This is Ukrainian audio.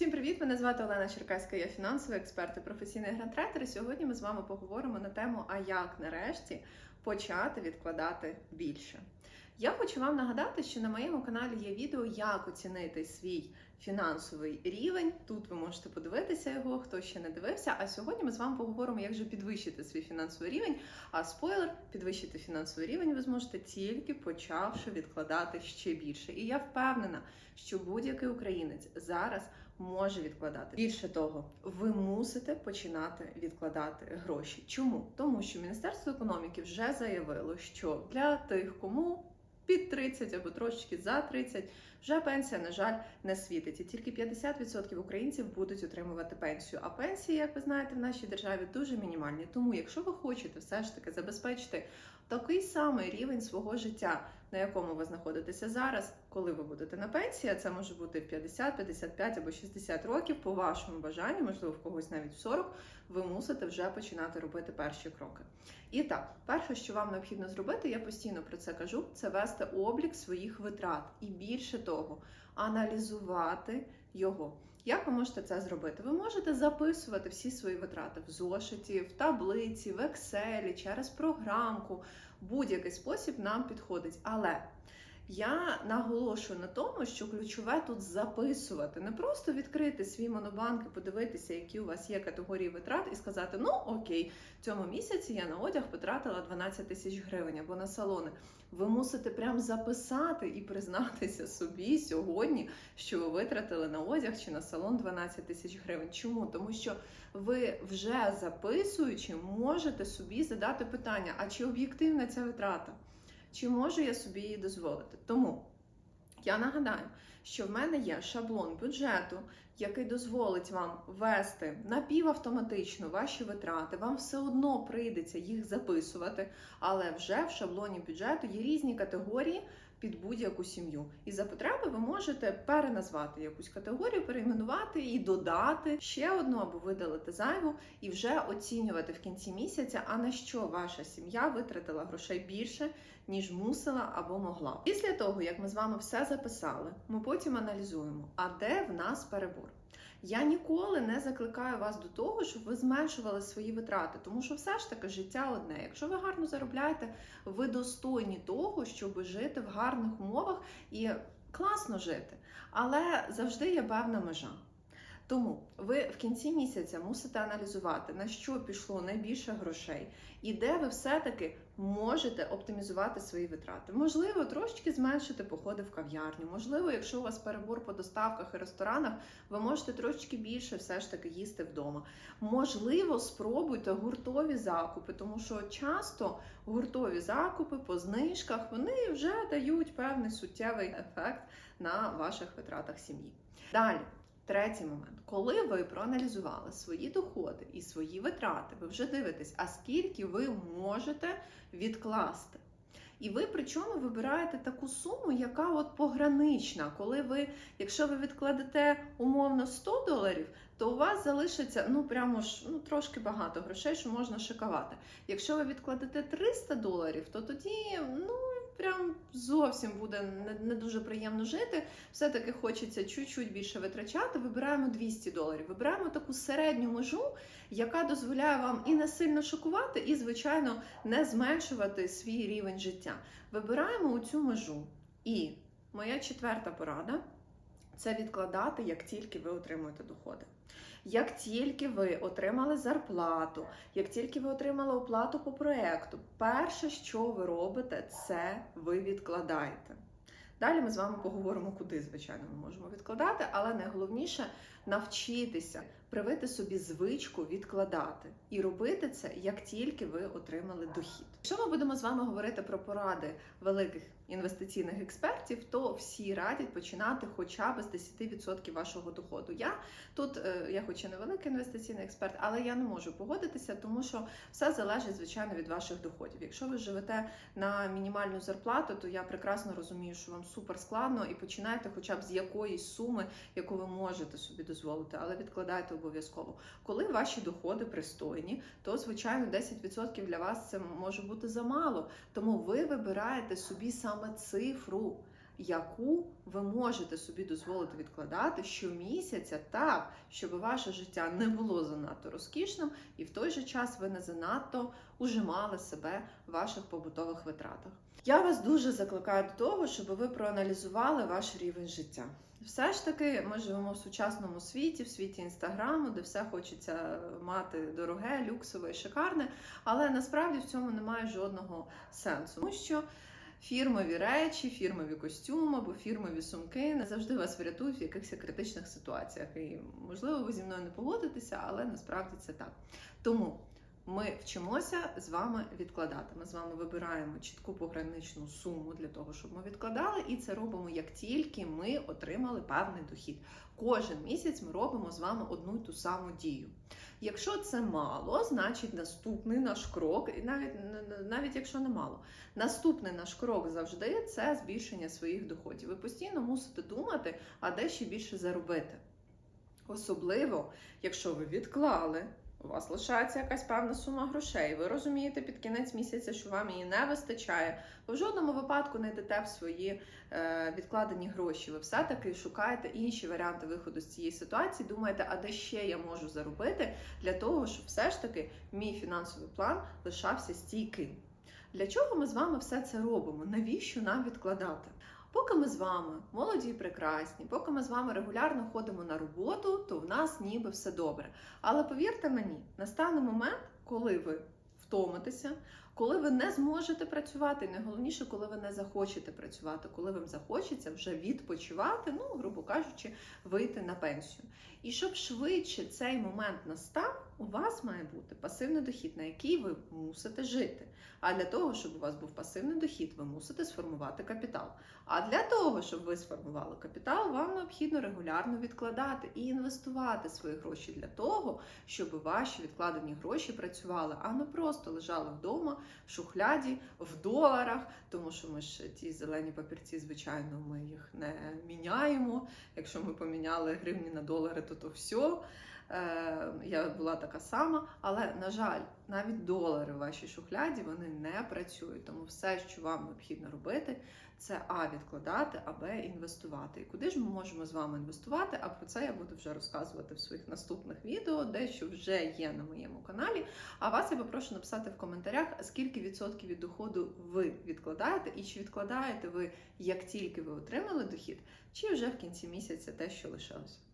Всім привіт! Мене звати Олена Черкаська, я фінансовий експерт і професійний грантрейдер. І сьогодні ми з вами поговоримо на тему, а як нарешті почати відкладати більше. Я хочу вам нагадати, що на моєму каналі є відео, як оцінити свій фінансовий рівень. Тут ви можете подивитися його, хто ще не дивився. А сьогодні ми з вами поговоримо, як же підвищити свій фінансовий рівень. А спойлер, підвищити фінансовий рівень ви зможете тільки почавши відкладати ще більше. І я впевнена, що будь-який українець зараз може відкладати. Більше того, ви мусите починати відкладати гроші. Чому? Тому що Міністерство економіки вже заявило, що для тих, кому під 30 або трошечки за 30, вже пенсія, на жаль, не світить. І тільки 50% українців будуть отримувати пенсію. А пенсії, як ви знаєте, в нашій державі дуже мінімальні. Тому, якщо ви хочете все ж таки забезпечити такий самий рівень свого життя, на якому ви знаходитеся зараз, коли ви будете на пенсії, це може бути в 50, 55 або 60 років, по вашому бажанню, можливо, в когось навіть в 40, ви мусите вже починати робити перші кроки. І так, перше, що вам необхідно зробити, я постійно про це кажу, це вести облік своїх витрат і більше того, аналізувати його. Як ви можете це зробити? Ви можете записувати всі свої витрати в зошиті, в таблиці, в Excel, через програмку. Будь-який спосіб нам підходить. Але я наголошую на тому, що ключове тут записувати, не просто відкрити свій монобанк і подивитися, які у вас є категорії витрат, і сказати: ну окей, цьому місяці я на одяг потратила 12 тисяч гривень або на салони. Ви мусите прям записати і признатися собі сьогодні, що ви витратили на одяг чи на салон 12 тисяч гривень. Чому? Тому що ви вже записуючи, можете собі задати питання: а чи об'єктивна ця витрата? Чи можу я собі її дозволити? Тому я нагадаю, що в мене є шаблон бюджету, який дозволить вам вести напівавтоматично ваші витрати. Вам все одно прийдеться їх записувати, але вже в шаблоні бюджету є різні категорії. Під будь-яку сім'ю. І за потреби ви можете переназвати якусь категорію, перейменувати і додати ще одну або видалити зайву, і вже оцінювати в кінці місяця, а на що ваша сім'я витратила грошей більше, ніж мусила або могла. Після того, як ми з вами все записали, ми потім аналізуємо, а де в нас перебор. Я ніколи не закликаю вас до того, щоб ви зменшували свої витрати, тому що все ж таки життя одне. Якщо ви гарно заробляєте, ви достойні того, щоб жити в гарних умовах і класно жити. Але завжди є певна межа. Тому ви в кінці місяця мусите аналізувати, на що пішло найбільше грошей, і де ви все-таки можете оптимізувати свої витрати. Можливо, трошечки зменшити походи в кав'ярню. Можливо, якщо у вас перебор по доставках і ресторанах, ви можете трошечки більше все ж таки їсти вдома. Можливо, спробуйте гуртові закупи, тому що часто гуртові закупи по знижках вони вже дають певний суттєвий ефект на ваших витратах сім'ї. Далі. Третій момент, коли ви проаналізували свої доходи і свої витрати, ви вже дивитесь, а скільки ви можете відкласти. І ви причому вибираєте таку суму, яка от погранична. Коли ви, якщо ви відкладете умовно 100 доларів, то у вас залишиться ну прямо ж ну трошки багато грошей, що можна шикувати. Якщо ви відкладете 300 доларів, то тоді ну прям зовсім буде не, не дуже приємно жити. Все-таки хочеться чуть-чуть більше витрачати. Вибираємо 200 доларів. Вибираємо таку середню межу, яка дозволяє вам і не сильно шокувати, і, звичайно, не зменшувати свій рівень життя. Вибираємо цю межу. І моя четверта порада це відкладати, як тільки ви отримуєте доходи. Як тільки ви отримали зарплату, як тільки ви отримали оплату по проекту, перше, що ви робите, це ви відкладаєте. Далі ми з вами поговоримо, куди, звичайно, ми можемо відкладати, але найголовніше навчитися привити собі звичку відкладати і робити це, як тільки ви отримали дохід. Якщо ми будемо з вами говорити про поради великих інвестиційних експертів, то всі радять починати хоча б з 10% вашого доходу. Я тут, е, я хоч і не великий інвестиційний експерт, але я не можу погодитися, тому що все залежить, звичайно, від ваших доходів. Якщо ви живете на мінімальну зарплату, то я прекрасно розумію, що вам супер складно і починайте хоча б з якоїсь суми, яку ви можете собі дозволити, але відкладайте обов'язково. Коли ваші доходи пристойні, то звичайно 10% для вас це може бути замало. Тому ви вибираєте собі саме цифру. Яку ви можете собі дозволити відкладати щомісяця так, щоб ваше життя не було занадто розкішним, і в той же час ви не занадто ужимали себе в ваших побутових витратах. Я вас дуже закликаю до того, щоб ви проаналізували ваш рівень життя. Все ж таки, ми живемо в сучасному світі, в світі інстаграму, де все хочеться мати дороге, люксове і шикарне, але насправді в цьому немає жодного сенсу, тому що фірмові речі, фірмові костюми або фірмові сумки не завжди вас врятують в якихось критичних ситуаціях. І можливо, ви зі мною не погодитеся, але насправді це так. Тому. Ми вчимося з вами відкладати. Ми з вами вибираємо чітку пограничну суму для того, щоб ми відкладали, і це робимо як тільки ми отримали певний дохід. Кожен місяць ми робимо з вами одну й ту саму дію. Якщо це мало, значить наступний наш крок, і навіть навіть якщо не мало, наступний наш крок завжди це збільшення своїх доходів. Ви постійно мусите думати, а де ще більше заробити. Особливо, якщо ви відклали. У вас лишається якась певна сума грошей. Ви розумієте під кінець місяця, що вам її не вистачає. Ви в жодному випадку не йдете в свої е, відкладені гроші. Ви все-таки шукаєте інші варіанти виходу з цієї ситуації. Думаєте, а де ще я можу заробити для того, щоб все ж таки мій фінансовий план лишався стійким. Для чого ми з вами все це робимо? Навіщо нам відкладати? Поки ми з вами молоді і прекрасні, поки ми з вами регулярно ходимо на роботу, то в нас ніби все добре. Але повірте мені, настане момент, коли ви втомитеся, коли ви не зможете працювати, найголовніше, коли ви не захочете працювати, коли вам захочеться вже відпочивати, ну, грубо кажучи, вийти на пенсію. І щоб швидше цей момент настав, у вас має бути пасивний дохід, на який ви мусите жити. А для того, щоб у вас був пасивний дохід, ви мусите сформувати капітал. А для того, щоб ви сформували капітал, вам необхідно регулярно відкладати і інвестувати свої гроші для того, щоб ваші відкладені гроші працювали, а не просто лежали вдома в шухляді, в доларах, тому що ми ж ті зелені папірці, звичайно, ми їх не міняємо. Якщо ми поміняли гривні на долари, то то все. Я була така сама, але на жаль, навіть долари в вашій шухляді вони не працюють. Тому все, що вам необхідно робити, це а відкладати, а б інвестувати. І куди ж ми можемо з вами інвестувати? А про це я буду вже розказувати в своїх наступних відео, дещо вже є на моєму каналі. А вас я попрошу написати в коментарях, скільки відсотків від доходу ви відкладаєте, і чи відкладаєте ви як тільки ви отримали дохід, чи вже в кінці місяця те, що лишилось.